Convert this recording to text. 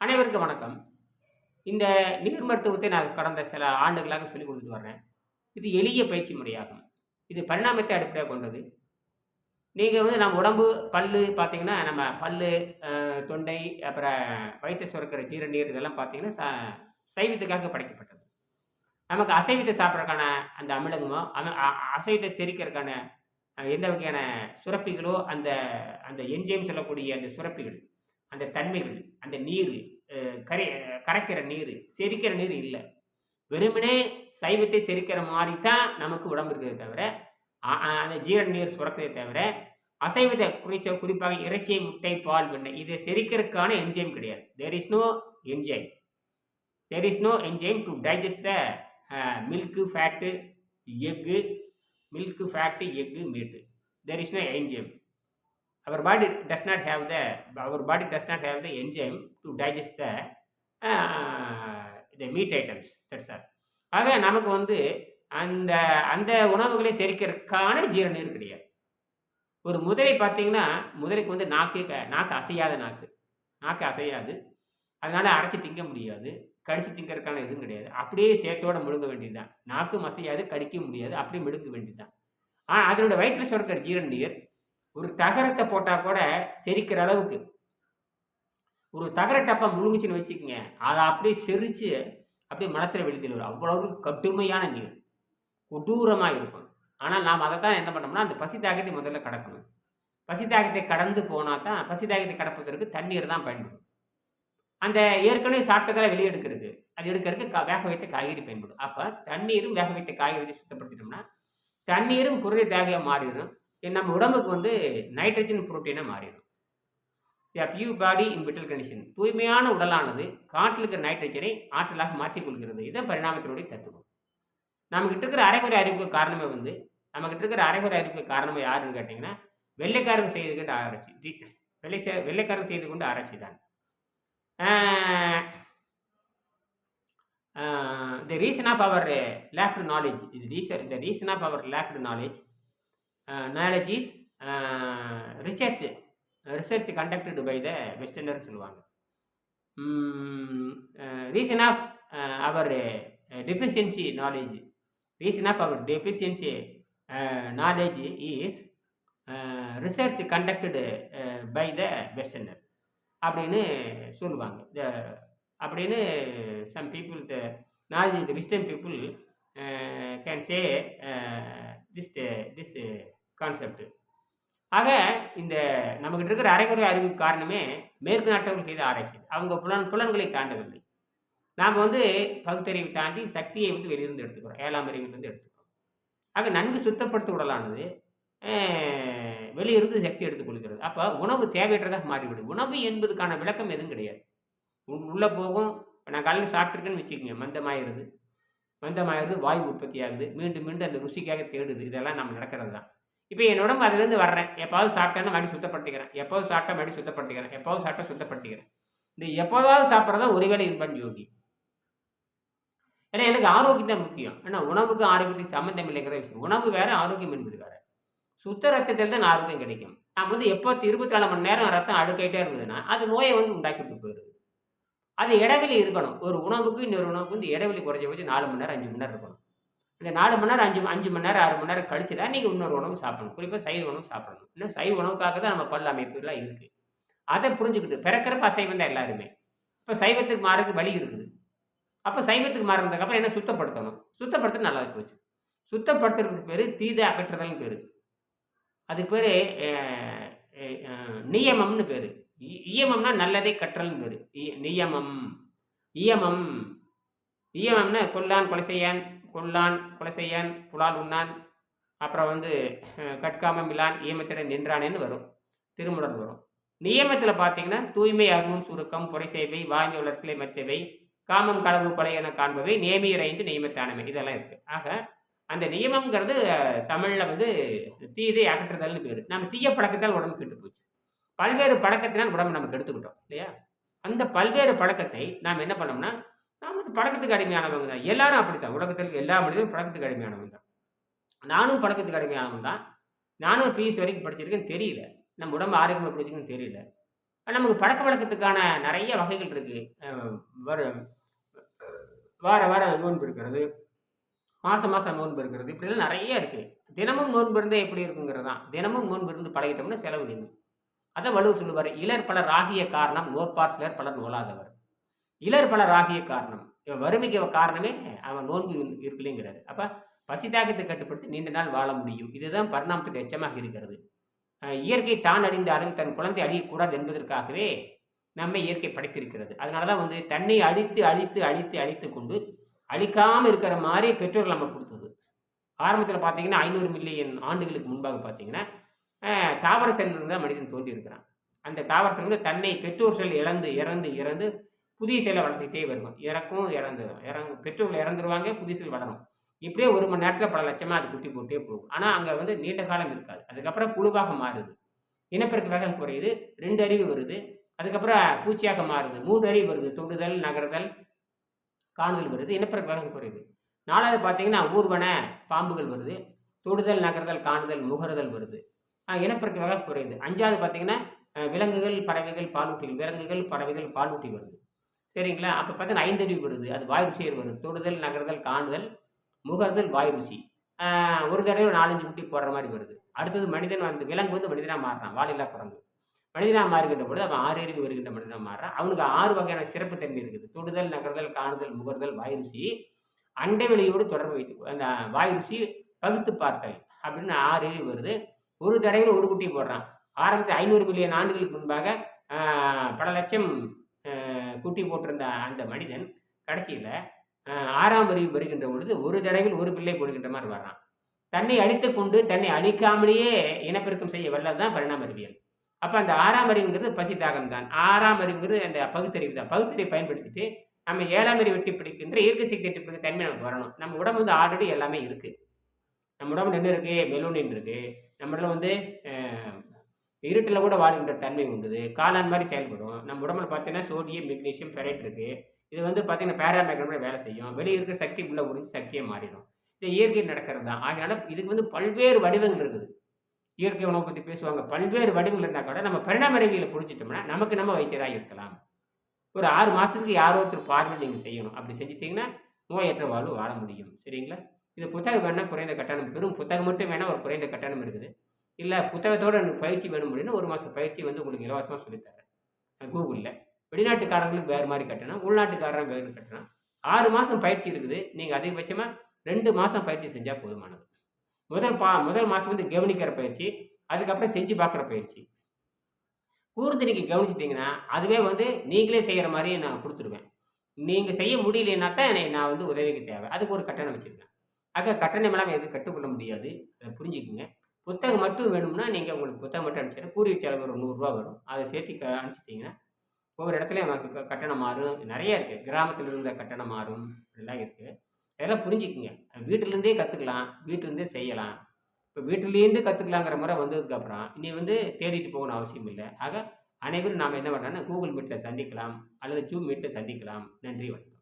அனைவருக்கும் வணக்கம். இந்த நீர் மருத்துவத்தை நான் கடந்த சில ஆண்டுகளாக சொல்லிக் கொடுத்துட்டு வர்றேன். இது எளிய பயிற்சி முறையாகும். இது பரிணாமத்தை அடிப்படையாக கொண்டது. நீங்கள் வந்து நம்ம உடம்பு பல்லு பார்த்தீங்கன்னா நம்ம பல்லு தொண்டை அப்புறம் வயிற்று சுரக்கிற ஜீரநீர் இதெல்லாம் பார்த்தீங்கன்னா ச சைவத்துக்காக படைக்கப்பட்டது. நமக்கு அசைவத்தை சாப்பிட்றதுக்கான அந்த அமிலங்கமோ அசைவத்தை செரிக்கிறதுக்கான எந்த வகையான சுரப்பிகளோ அந்த அந்த என்ஜைம் சொல்லக்கூடிய அந்த சுரப்பிகள் அந்த தன்மைகள் அந்த நீர் கரை கரைக்கிற நீர் செரிக்கிற நீர் இல்லை. வெறுமனே சைவத்தை செரிக்கிற மாதிரி தான் நமக்கு உடம்பு இருக்கிறதே தவிர அந்த ஜீரண நீர் சுரக்கிறதே தவிர அசைவத்தை குறிச்ச குறிப்பாக இறைச்சி முட்டை பால் வெண்ணெய் இதை செரிக்கிறதுக்கான என்ஜைம் கிடையாது. There is no enzyme there is no enzyme to digest the milk fat egg milk fat egg meat there is no enzyme our body does not have the our body does not have the enzyme to digest the uh, the meat items. That's all. ஆக நமக்கு வந்து அந்த அந்த உணவுகளை செரிக்கிறதுக்கான ஜீரணீர் கிடையாது. ஒரு முதலை பார்த்தீங்கன்னா முதலைக்கு வந்து நாக்கு நாக்கு அசையாத நாக்கு. நாக்கு அசையாது. அதனால் அரைச்சி திங்க முடியாது. கடிச்சு திங்கிறதுக்கான எதுவும் கிடையாது. அப்படியே சேத்தோட முழுங்க வேண்டியதுதான். நாக்கும் அசையாது கடிக்க முடியாது. அப்படியே முழுங்க வேண்டியதுதான். ஆனால் அதனோட வயிற்றில் சுரக்கிற ஜீரண நீர் ஒரு தகரத்தை போட்டால் கூட செரிக்கிற அளவுக்கு. ஒரு தகர டப்பா முழுங்குச்சுன்னு வச்சுக்கோங்க. அதை அப்படியே செரித்து அப்படியே மனத்தில் வெளியில் வரும். அவ்வளவு கடுமையான நீர். கொடூரமாக இருக்கும். ஆனால் நாம் அதை தான் என்ன பண்ணோம்னா அந்த பசி தாகத்தை முதல்ல கடக்கணும். பசி தாகத்தை கடந்து போனால் தான் பசி தாகத்தை கடப்பதற்கு தண்ணீர் தான் பயன்படும். அந்த ஏற்கனவே சாப்பிட்டதெல்லாம் வெளியே எடுக்கிறது அது எடுக்கிறதுக்கு க- வேக வைத்த காய்கறி பயன்படும். அப்போ தண்ணீரும் வேக வைத்த காய்கறி சுத்தப்படுத்திட்டோம்னா தண்ணீரும் குருதி தேவையாக மாறிடும். நம்ம உடம்புக்கு வந்து நைட்ரஜன் புரோட்டீனாக மாறிடும். The pure body in vital condition தூய்மையான உடலானது காற்றில் இருக்கிற நைட்ரஜனை ஆற்றலாக மாற்றிக் கொள்கிறது. இதுதான் பரிணாமத்தினுடைய தத்துவம். நம்மகிட்ட இருக்கிற அரைகுறை அறிவுக்கு காரணமே வந்து நம்மகிட்ட இருக்கிற அரைகுறை அறிவுக்கு காரணமே யாருன்னு கேட்டிங்கன்னா வெள்ளைக்காரன் செய்து கொண்டு ஆராய்ச்சி. வெள்ளை செ- வெள்ளைக்காரன் செய்து கொண்டு ஆராய்ச்சி தான். The reason of our lacked knowledge இது reason the reason of our lacked knowledge knowledge is research research conducted by the westerner சொல்லுவாங்க. Reason of our deficiency knowledge reason of our deficiency knowledge is research conducted by the westerner அப்படின்னு சொல்லுவாங்க. The அப்படின்னு some people the knowledge the wisdom people can say this this concept ஆக இந்த நம்மகிட்ட இருக்கிற அரைகுறை அறிவுக்கு காரணமே மேற்கு நாட்டவர்கள் செய்த ஆராய்ச்சி. அவங்க புலன் புலன்களை தாண்டவில்லை. நாம் வந்து பகுத்தறிவை தாண்டி சக்தியை வந்து வெளியிருந்து எடுத்துக்கிறோம். ஏழாம் அறிவிலிருந்து எடுத்துக்கிறோம். ஆக நன்கு சுத்தப்படுத்த உடலானது வெளியிருந்து சக்தி எடுத்துக்கொள்கிறது அப்போ உணவு தேவையற்றதாக மாறிவிடும். உணவு என்பதுக்கான விளக்கம் எதுவும் கிடையாது. உள்ளே போகும். நான் காலையில் சாப்பிட்ருக்கேன்னு வச்சுக்கோங்க. மந்தமாயிருது. மந்தமாயிருது வாயு உற்பத்தி ஆகுது மீண்டும் மீண்டும் அந்த ருசிக்காக தேடுது. இதெல்லாம் நம்ம நடக்கிறது தான் இப்போ என்னோட அதுலேருந்து வர்றேன். எப்பாவது சாப்பிட்டேன்னா மறுபடியும் சுத்தப்படுத்திக்கிறேன். எப்போது சாப்பிட்டா மறுபடியும் சுத்தப்படுத்திக்கிறேன். எப்போது சாப்பிட்டா சுத்தப்படுத்திக்கிறேன். இந்த எப்போதாவது சாப்பிட்றதா ஒருவேளை இன்பன் யோகி ஏன்னா எனக்கு ஆரோக்கியம் தான் முக்கியம். ஏன்னா உணவுக்கு ஆரோக்கியத்துக்கு சம்மந்தம் இல்லைங்கிற விஷயம். உணவு வேறு ஆரோக்கியம் என்பது வேறு. சுத்த ரத்தத்தில் தான் ஆரோக்கியம் கிடைக்கும். நம்ம வந்து எப்போ இருபத்தி நாலு மணி நேரம் ரத்தம் அடுக்கிட்டே இருந்ததுன்னா அது நோயை வந்து உண்டாக்கிட்டு போயிடுது. அது இடைவெளி இருக்கணும். ஒரு உணவுக்கு இன்னொரு உணவுக்கு வந்து இடைவெளி குறைஞ்ச வச்சு நாலு மணி நேரம் அஞ்சு மணி நேரம் இருக்கணும். இந்த நாலு மணி நேரம் அஞ்சு அஞ்சு மணி நேரம் ஆறு மணி நேரம் கழிச்சு தான் நீங்கள் இன்னொரு உணவு சாப்பிடணும். குறிப்பாக சைவ உணவு சாப்பிடணும். இன்னும் சைவ உணவுக்காக தான் நம்ம பல் அமைப்புலாம் இருக்குது அதை புரிஞ்சுக்கிட்டு பிறக்கிறப்ப அசைவம் தான் எல்லாருமே. இப்போ சைவத்துக்கு மாறதுக்கு வழி இருக்குது. அப்போ சைவத்துக்கு மாறினதுக்கப்புறம் என்ன சுத்தப்படுத்தணும்? சுத்தப்படுத்த நல்லா போச்சு சுத்தப்படுத்துறதுக்கு பேர் தீதை அகற்றுதல்னு பேர். அதுக்கு பேர் நியமம்னு பேர். இயமம்னா நல்லதை கற்றல்னு பேர். நியமம். இயமம். இயமம்னா கொல்லான் கொலை செய்யான் கொல்லான் கொலை செய்யான் புலால் உண்ணான் அப்புறம் வந்து அஹ், கட்காமம் இல்லான் ஈமத்திடம் நின்றானேன்னு வரும். திருமுடன் வரும். நியமத்தில் பார்த்தீங்கன்னா தூய்மை அருணும் சுருக்கம் புரை சேவை வாங்கி உலகத்திலே மற்றவை காமம் களவு கொலை என காண்பவை நேமியரைந்து நியமத்தானவை. இதெல்லாம் இருக்குது ஆக அந்த நியமம்ங்கிறது தமிழில் வந்து தீதை அகற்றுதல்னு பேர். நம்ம தீய பழக்கத்தால் உடம்பு கெட்டு போச்சு. பல்வேறு பழக்கத்தினால் உடம்பு நம்ம கெடுத்துக்கிட்டோம் இல்லையா? அந்த பல்வேறு பழக்கத்தை நாம் என்ன பண்ணோம்னா நாம் வந்து பழக்கத்துக்கு அடிமையானவங்க தான். எல்லாரும் அப்படித்தான். உலகத்தில் எல்லா மனிதரும் பழக்கத்துக்கு அடிமையானவங்க தான். நானும் பழக்கத்துக்கு அடிமையானவன் தான். நானும் பிஎஸ் வரைக்கும் படிச்சிருக்கேன்னு தெரியல. நம்ம உடம்பு ஆரோக்கியமாக பிடிச்சிருக்குன்னு தெரியல. நமக்கு பழக்க வழக்கத்துக்கான நிறைய வகைகள் இருக்குது வர வார வாரம் நோன்பு இருக்கிறது மாதம் மாதம் நோன்பு இருக்கிறது இப்படிலாம் நிறைய இருக்குது தினமும் நோன்பு இருந்தால் எப்படி இருக்குங்கிறது தான். தினமும் நோன்பு இருந்து பழகிட்டோம்னா செலவு இல்லை அதை வலுவு சொல்லுவார் இலர் பலர் ஆகிய காரணம் நோற்பார் சிலர் பலர் நோலாதவர். இளர் பலர் ஆகிய காரணம். இவன் வறுமைக்கு காரணமே அவன் நோன்பு இருக்கலைங்கிறாரு அப்போ பசி தாக்கத்தை கட்டுப்படுத்தி நீண்ட நாள் வாழ முடியும். இதுதான் பரிணாமத்துக்கு எச்சமாக இருக்கிறது. இயற்கை தான் அழிந்தாலும் தன் குழந்தை அழியக்கூடாது என்பதற்காகவே நம்மை இயற்கை படைத்திருக்கிறது. அதனால தான் வந்து தன்னை அழித்து அழித்து அழித்து அழித்து கொண்டு அழிக்காமல் இருக்கிற மாதிரி பெற்றோர்கள் நம்ம கொடுத்தது. ஆரம்பத்தில் பார்த்தீங்கன்னா ஐநூறு மில்லியன் ஆண்டுகளுக்கு முன்பாக பார்த்தீங்கன்னா தாவர செல்கள் தான் மனிதன் தோன்றியிருக்கிறான். அந்த தாவர செல்கள் தன்னை பெற்றோர் செல் இழந்து இறந்து இறந்து புதிய செயலை வளர்த்துக்கிட்டே வரும் இறக்கும் இறந்துடும் இறங்கு பெற்றோர்கள் இறந்துருவாங்க புதிய செயல் வளரும். இப்படியே ஒரு மணி நேரத்தில் பல லட்சமாக அது குட்டி போட்டே போகும். ஆனால் அங்கே வந்து நீண்ட காலம் இருக்காது. அதுக்கப்புறம் புழுவாக மாறுது. இனப்பெருக்க வேகம் குறையுது. ரெண்டு அறிவு வருது. அதுக்கப்புறம் பூச்சியாக மாறுது. மூன்று அறிவு வருது. தொடுதல் நகர்தல் காணுதல் வருது. இனப்பெருக்க வேகம் குறையுது. நாலாவது பார்த்தீங்கன்னா ஊர்வன பாம்புகள் வருது. தொடுதல் நகர்தல் காணுதல் முகருதல் வருது. இனப்பெருக்க வேகம் குறையுது. அஞ்சாவது பார்த்தீங்கன்னா விலங்குகள் பறவைகள் பாலூட்டிகள். விலங்குகள் பறவைகள் பாலூட்டி வருது. சரிங்களா? அப்போ பார்த்தீங்கன்னா ஐந்தறிவு வருது. அது வாய் ருசியர் வருது தொடுதல் நகர்தல் காணுதல் முகர்தல் வாய் ருசி. ஒரு தடவை நாலஞ்சு குட்டி போடுற மாதிரி வருது. அடுத்தது மனிதன் வந்து விலங்கு வந்து மனிதனாக மாறுறான். வாலில்லா குரங்கு. மனிதனாக மாறுகின்ற பொழுது அவன் ஆறு அறிவு வருகின்ற மனிதனாக மாறுறான். அவனுக்கு ஆறு வகையான சிறப்பு தன்மை இருக்குது. தொடுதல் நகர்தல் காணுதல் முகர்தல் வாய் ருசி. அண்டை வெளியோடு தொடர்பு வைத்து அந்த வாய் ருசி பகுத்து பார்த்தல் அப்படின்னு ஆறு அறிவு வருது. ஒரு தடவையில் ஒரு குட்டி போடுறான். ஆரம்பத்தில் ஐநூறு மில்லியன் ஆண்டுகளுக்கு முன்பாக பல லட்சம் குட்டி போட்டிருந்த அந்த மனிதன் கடைசியில் ஆறாம் அறிவு வருகின்ற பொழுது ஒரு தடவையில் ஒரு பிள்ளை போடுகின்ற மாதிரி வர்றான். தன்னை அழித்து கொண்டு தன்னை அழிக்காமலேயே இனப்பெருக்கம் செய்ய வல்லது தான் பரிணாம அறிவியல். அப்போ அந்த ஆறாம் அறிவுங்கிறது பசி தாகம் தான் ஆறாம் அறிவுங்கிறது அந்த பகுத்தறிவு தான். பகுத்தறிவை பயன்படுத்திட்டு நம்ம ஏழாம் அறிவு வெட்டி பிடிக்கின்ற இயற்கை சக்தி வெட்டி தன்மை நமக்கு வரணும். நம்ம உடம்பு வந்து ஆல்ரெடி எல்லாமே இருக்குது நம்ம உடம்பு நின்று இருக்குது மெலோனின் இருக்குது நம்மளால வந்து இருட்டில் கூட வாடுகின்ற தன்மை உண்டுது. காளான் மாதிரி செயல்படும். நம்ம உடம்புல பார்த்தீங்கன்னா சோடியம் மெக்னீஷியம் ஃபெரைட் இருக்குது இது வந்து பார்த்தீங்கன்னா பேராமேக்னோட வேலை செய்யும். வெளியே இருக்கிற சக்தி உள்ள உறிஞ்சி சக்தியை மாறிடும். இது இயற்கை நடக்கிறது தான் அதனால இதுக்கு வந்து பல்வேறு வடிவங்கள் இருக்குது. இயற்கை உணவை பற்றி பேசுவாங்க. பல்வேறு வடிவங்கள் இருந்தால் கூட நம்ம பரிணாம அறிவியலை பிடிச்சிட்டோம்னா நமக்கு நம்ம வைத்தியராக இருக்கலாம். ஒரு ஆறு மாதத்துக்கு யாரோ ஒருத்தர் பார்வையில் நீங்கள் செய்யணும். அப்படி செஞ்சிட்டிங்கன்னா நோயற்ற வாழ்வு வாழ முடியும். சரிங்களா? இது புத்தகம் வேணால் குறைந்த கட்டணம். பெரும் புத்தகம் மட்டும் வேணால் ஒரு குறைந்த கட்டணம் இருக்குது. இல்லை புத்தகத்தோடு எனக்கு பயிற்சி வேணும் அப்படின்னா ஒரு மாதம் பயிற்சி வந்து உங்களுக்கு இலவசமாக சொல்லித்தரேன். கூகுளில். வெளிநாட்டுக்காரங்களுக்கு வேறு மாதிரி கட்டணும் உள்நாட்டுக்காரன் வேறு கட்டணும் ஆறு மாதம் பயிற்சி இருக்குது. நீங்கள் அதிகபட்சமாக ரெண்டு மாதம் பயிற்சி செஞ்சால் போதுமானது. முதல் பா முதல் மாதம் வந்து கவனிக்கிற பயிற்சி அதுக்கப்புறம் செஞ்சு பார்க்குற பயிற்சி. கூர்ந்து நீங்கள் கவனிச்சிட்டிங்கன்னா அதுவே வந்து நீங்களே செய்கிற மாதிரியே நான் கொடுத்துருவேன். நீங்கள் செய்ய முடியலன்னா தான் என்னை நான் வந்து உதவிக்கு தேவை. அதுக்கு ஒரு கட்டணம் வச்சுருக்கேன். ஆக கட்டணம் எல்லாம் எதுவும் கட்டுக்கொள்ள முடியாது. அதை புரிஞ்சுக்குங்க. புத்தகம் மட்டும் வேணும்னா நீங்கள் உங்களுக்கு புத்தகம் மட்டும் அனுப்பிச்சிடும் கூறிய செலவு ஒரு நூறுரூவா வரும். அதை சேர்த்து க அனுப்பிச்சிட்டிங்கன்னா ஒவ்வொரு இடத்துலையும் நமக்கு கட்டணம் மாறும். நிறைய இருக்குது கிராமத்தில் இருந்த கட்டணம் மாறும். இதெல்லாம் இருக்குது அதெல்லாம் புரிஞ்சுக்குங்க. வீட்டிலேருந்தே கற்றுக்கலாம் வீட்டிலேருந்தே செய்யலாம். இப்போ வீட்டிலேருந்து கற்றுக்கலாங்கிற முறை வந்ததுக்கப்புறம் இனி வந்து தேடிட்டு போகணும் அவசியம் இல்லை. ஆக அனைவரும் நாம் என்ன பண்ணுறோன்னா கூகுள் மீட்டில் சந்திக்கலாம். அல்லது ஜூம் மீட்டில் சந்திக்கலாம். நன்றி வணக்கம்.